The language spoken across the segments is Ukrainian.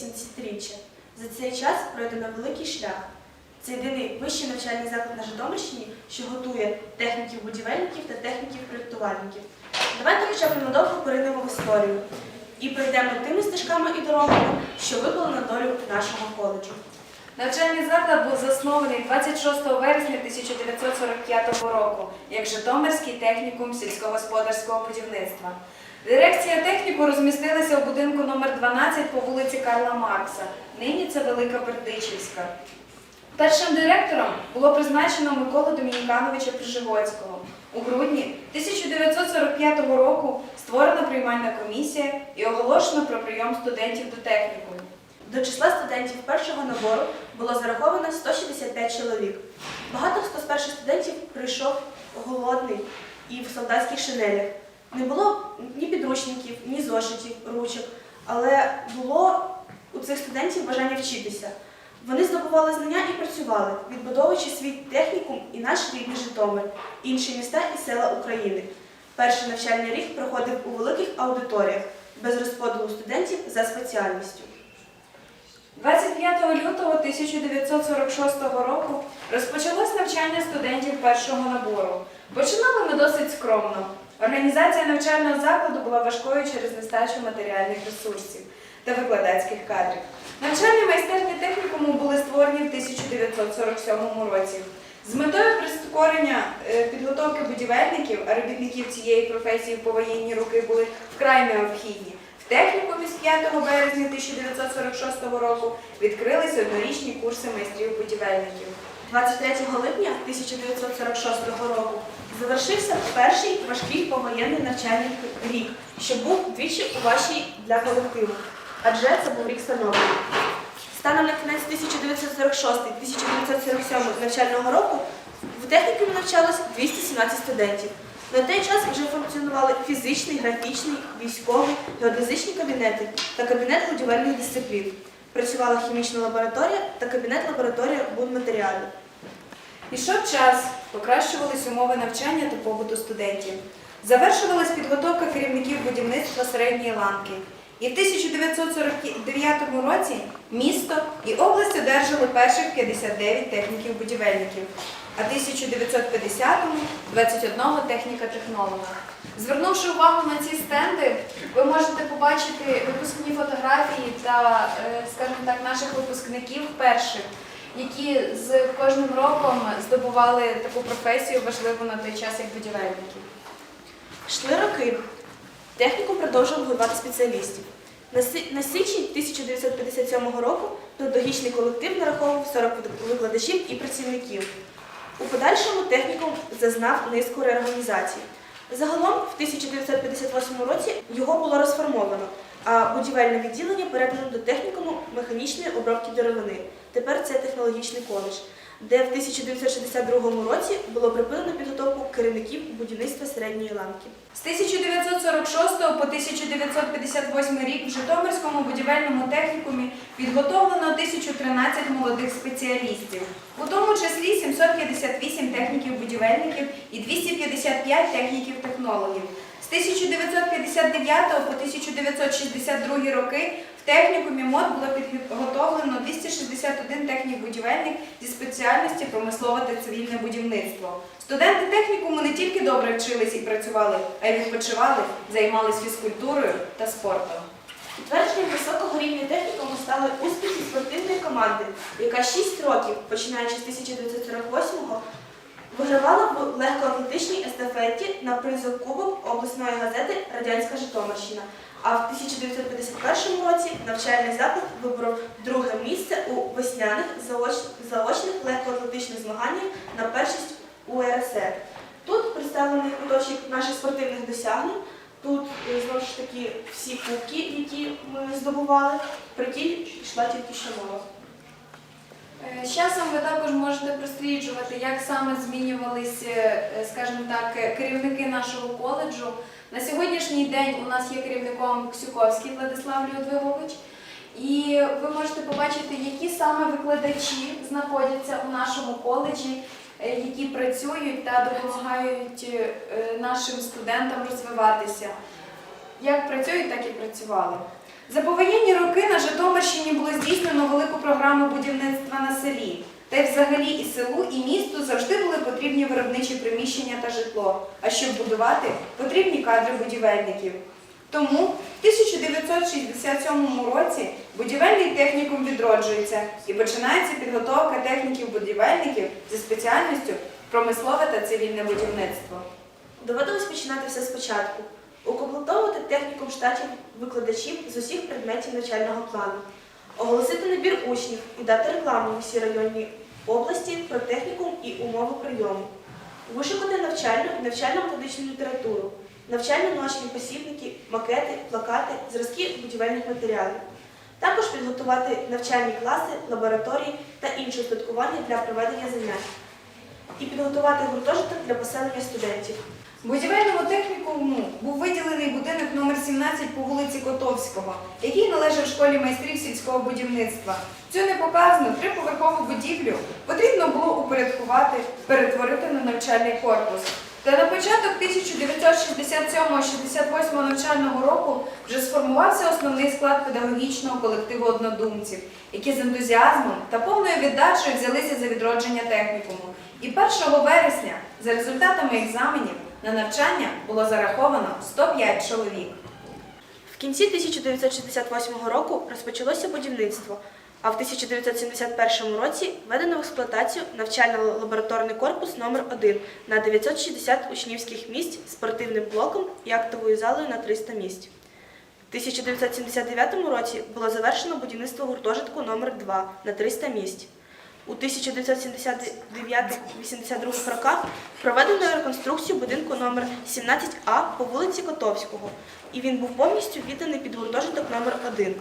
70-річчя. За цей час пройдено великий шлях. Це єдиний вищий навчальний заклад на Житомирщині, що готує техніків-будівельників та техніків-проєктувальників. Давайте хоча б ненадовго поринемо в історію і пройдемо тими стежками і дорогами, що випали на долю нашого коледжу. Навчальний заклад був заснований 26 вересня 1945 року як Житомирський технікум сільськогосподарського будівництва. Дирекція техніку розмістилася у будинку номер 12 по вулиці Карла Маркса. Нині це Велика Бердичівська. Першим директором було призначено Миколу Домінікановича Прижигоцького. У грудні 1945 року створена приймальна комісія і оголошено про прийом студентів до технікуму. До числа студентів першого набору було зараховано 165 чоловік. Багато хто з перших студентів прийшов голодний і в солдатських шинелях. Не було ні підручників, ні зошитів, ручок, але було у цих студентів бажання вчитися. Вони здобували знання і працювали, відбудовуючи свій технікум і наш рідний Житомир, інші міста і села України. Перший навчальний рік проходив у великих аудиторіях без розподілу студентів за спеціальністю. 25 лютого 1946 року розпочалось навчання студентів першого набору. Починали ми досить скромно. Організація навчального закладу була важкою через нестачу матеріальних ресурсів та викладацьких кадрів. Навчальні майстерні технікуму були створені в 1947 році. З метою прискорення е, підготовки будівельників, а робітників цієї професії в повоєнні роки були вкрай необхідні. В технікумі з 5 березня 1946 року відкрились однорічні курси майстрів-будівельників. 23 липня 1946 року завершився перший важкий повоєнний навчальний рік, що був двічі вашій для колективу, адже це був рік становлення. Станом на кінець 1946-1947 навчального року в технікумі навчалось 217 студентів. На той час вже функціонували фізичний, графічний, військовий, геодезичні кабінети та кабінет будівельних дисциплін. Працювала хімічна лабораторія та кабінет лабораторія будматеріалів. Ішов час, покращувались умови навчання та побуту студентів. Завершувалась підготовка керівників будівництва середньої ланки. І в 1949 році місто і область одержали перших 59 техніків-будівельників, а 1950-му 21 техніка-технолога. Звернувши увагу на ці стенди, ви можете побачити випускні фотографії та, е, скажімо так, наших випускників перших, які з кожним роком здобували таку професію важливу на той час, як будівельники. Йшли роки. Технікум продовжував готувати спеціалістів. На січень 1957 року педагогічний колектив нараховував 40 викладачів і працівників. У подальшому технікум зазнав низку реорганізацій. Загалом в 1958 році його було розформовано, а будівельне відділення передано до технікуму механічної обробки деревини. Тепер це технологічний коледж, де в 1962 році було припинено підготовку керівників будівництва середньої ланки. З 1946 по 1958 рік в Житомирському будівельному технікумі підготовлено 1013 молодих спеціалістів, у тому числі 758 техніків-будівельників і 255 техніків-технологів. З 1959 по 1962 роки в технікумі МОД було підготовлено 261 технік-будівельник зі спеціальності промислове та цивільне будівництво. Студенти технікуму не тільки добре вчились і працювали, а й відпочивали, займались фізкультурою та спортом. Підтвердженням високого рівня технікуму стали успіхи спортивної команди, яка 6 років, починаючи з 1948-го, вигравала в легкоатлетичній естафеті на призов Кубок обласної газети Радянська Житомирщина. А в 1951 році навчальний заклад виборов друге місце у весняних заочних легкоатлетичних змаганнях на першість УРСР. Тут представлений куточок наших спортивних досягнень. Тут е, знову ж таки всі кубки, які ми здобували, про які йшла тільки що мова. Е, З часом ви також можете просліджувати, як саме змінювалися, е, скажімо так, е, керівники нашого коледжу. На сьогоднішній день у нас є керівником Ксюковський Владислав Людвигович. І ви можете побачити, які саме викладачі знаходяться у нашому коледжі, які працюють та допомагають нашим студентам розвиватися. Як працюють, так і працювали. За повоєнні роки на Житомирщині було здійснено велику програму будівництва на селі. Та й взагалі і селу, і місту завжди були потрібні виробничі приміщення та житло. А щоб будувати, потрібні кадри будівельників. Тому в 1967 році будівельний технікум відроджується і починається підготовка техніків-будівельників зі спеціальністю промислове та цивільне будівництво. Доводилось починати все спочатку. Укомплектовувати технікум штатів викладачів з усіх предметів навчального плану, оголосити набір учнів і дати рекламу в усій районній області про технікум і умови прийому, вишукати навчальну і навчально-методичну літературу, навчально-научні посібники, макети, плакати, зразки будівельних матеріалів. Також підготувати навчальні класи, лабораторії та інше устаткування для проведення занять і підготувати гуртожиток для поселення студентів. Будівельному технікуму був виділений будинок номер 17 по вулиці Котовського, який належав школі майстрів сільського будівництва. Цю непоказну триповерхову будівлю потрібно було упорядкувати, перетворити на навчальний корпус. Та на початок 1967-68 навчального року вже сформувався основний склад педагогічного колективу однодумців, які з ентузіазмом та повною віддачею взялися за відродження технікуму. І 1 вересня за результатами екзаменів на навчання було зараховано 105 чоловік. В кінці 1968 року розпочалося будівництво, а в 1971 році введено в експлуатацію навчально-лабораторний корпус номер 1 на 960 учнівських місць спортивним блоком і актовою залою на 300 місць. В 1979 році було завершено будівництво гуртожитку номер 2 на 300 місць. У 1979-82 роках проведено реконструкцію будинку номер 17А по вулиці Котовського, і він був повністю відданий під гуртожиток номер 1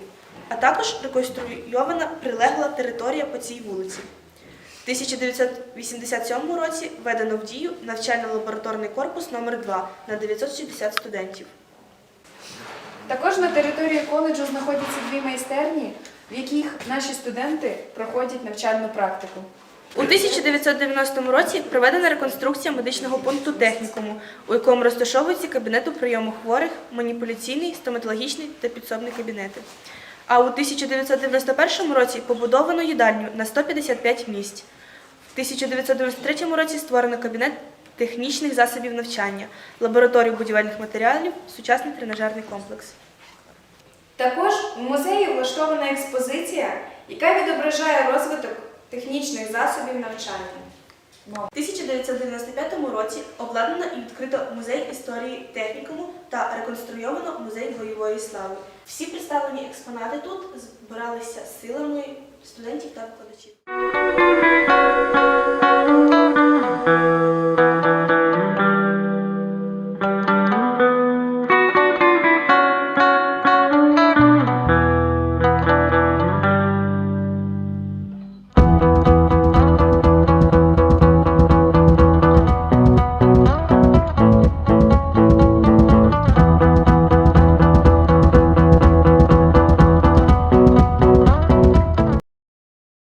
а також реконструйована прилегла територія по цій вулиці. В 1987 році введено в дію навчально-лабораторний корпус номер 2 на 960 студентів. Також на території коледжу знаходяться дві майстерні, в яких наші студенти проходять навчальну практику. У 1990 році проведена реконструкція медичного пункту технікуму, у якому розташовуються кабінети прийому хворих, маніпуляційний, стоматологічний та підсобний кабінети. А у 1991 році побудовано їдальню на 155 місць. В 1993 році створено кабінет технічних засобів навчання, лабораторію будівельних матеріалів, сучасний тренажерний комплекс. Також в музеї влаштована експозиція, яка відображає розвиток технічних засобів навчання. У 1995 році обладнано і відкрито музей історії технікуму та реконструйовано музей бойової слави. Всі представлені експонати тут збиралися силами студентів та викладачів.